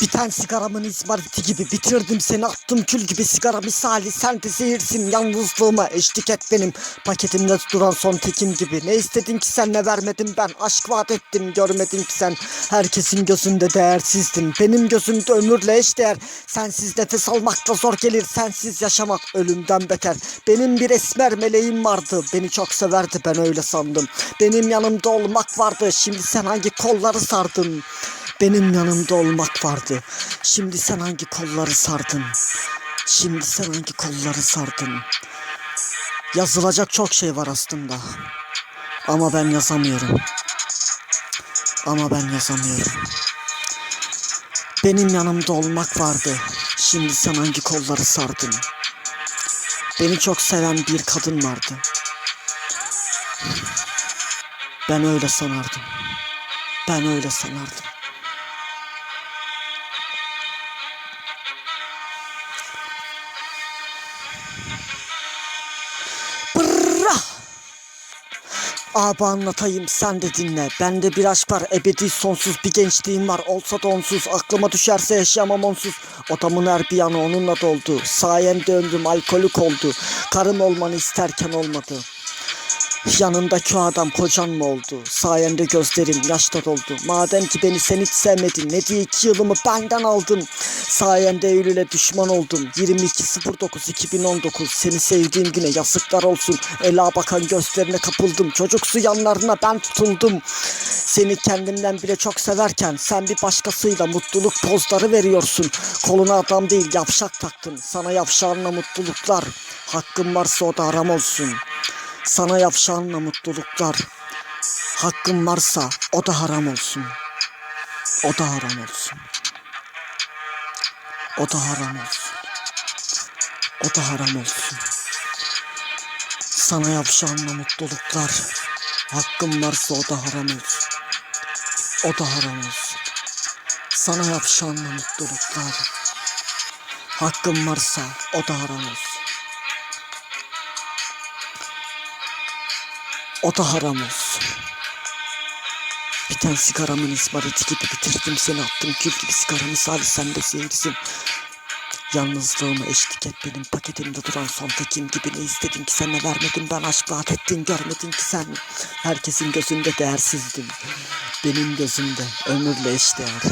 Biten sigaramın izmariti gibi bitirdim seni. Attım kül gibi sigara misali. Sen de zehirsin yalnızlığıma eşlik et benim. Paketimde duran son tekim gibi. Ne istedin ki sen ne vermedim ben? Aşk vaat ettim görmedin ki sen. Herkesin gözünde değersizdin benim gözümde ömürle eşdeğer. Sensiz nefes almak da zor gelir. Sensiz yaşamak ölümden beter. Benim bir esmer meleğim vardı. Beni çok severdi ben öyle sandım. Benim yanımda olmak vardı. Şimdi sen hangi kolları sardın benim yanımda olmak vardı. Şimdi sen hangi kolları sardın? Şimdi sen hangi kolları sardın? Yazılacak çok şey var aslında. Ama ben yazamıyorum. Ama ben yazamıyorum. Benim yanımda olmak vardı. Şimdi sen hangi kolları sardın? Beni çok seven bir kadın vardı. Ben öyle sanardım. Ben öyle sanardım. Bırra! Abi anlatayım sen de dinle. Bende bir aşk var ebedi sonsuz bir gençliğim var. Olsa da onsuz aklıma düşerse yaşayamam onsuz. Odamın her bir yanı onunla doldu. Sayende ömrüm alkolik oldu. Karım olmanı isterken olmadı. Yanındaki adam kocan mı oldu? Sayende gözlerim yaşta doldu. Madem ki beni sen hiç sevmedin. Ne diye iki yılımı benden aldın. Sayende Eylül'e düşman oldum. 22.09.2019 Seni sevdiğim güne yazıklar olsun. Ela bakan gözlerine kapıldım. Çocuksu yanlarına ben tutuldum. Seni kendimden bile çok severken sen bir başkasıyla mutluluk pozları veriyorsun. Koluna adam değil yavşak taktın. Sana yavşağınla mutluluklar. Hakkın varsa o da haram olsun. Sana yavşağınla mutluluklar. Hakkın varsa o da haram olsun. O da haram olsun. O da haram olsun. O da haram olsun. Sana yavşağınla mutluluklar. Hakkın varsa o da haram olsun. O da haram olsun. Sana yavşağınla mutluluklar. Hakkın varsa o da haram olsun. O da haram olsun. Biten sigaramın izmariti gibi bitirdim seni attım kül gibi sigara misali sen de zehirsin. Yalnızlığıma eşlik et benim paketimde duran son tekim gibi ne istedin ki sen ne vermedin ben aşk vaat ettin görmedin ki sen. Herkesin gözünde değersizdin. Benim gözümde ömürle eşdeğer.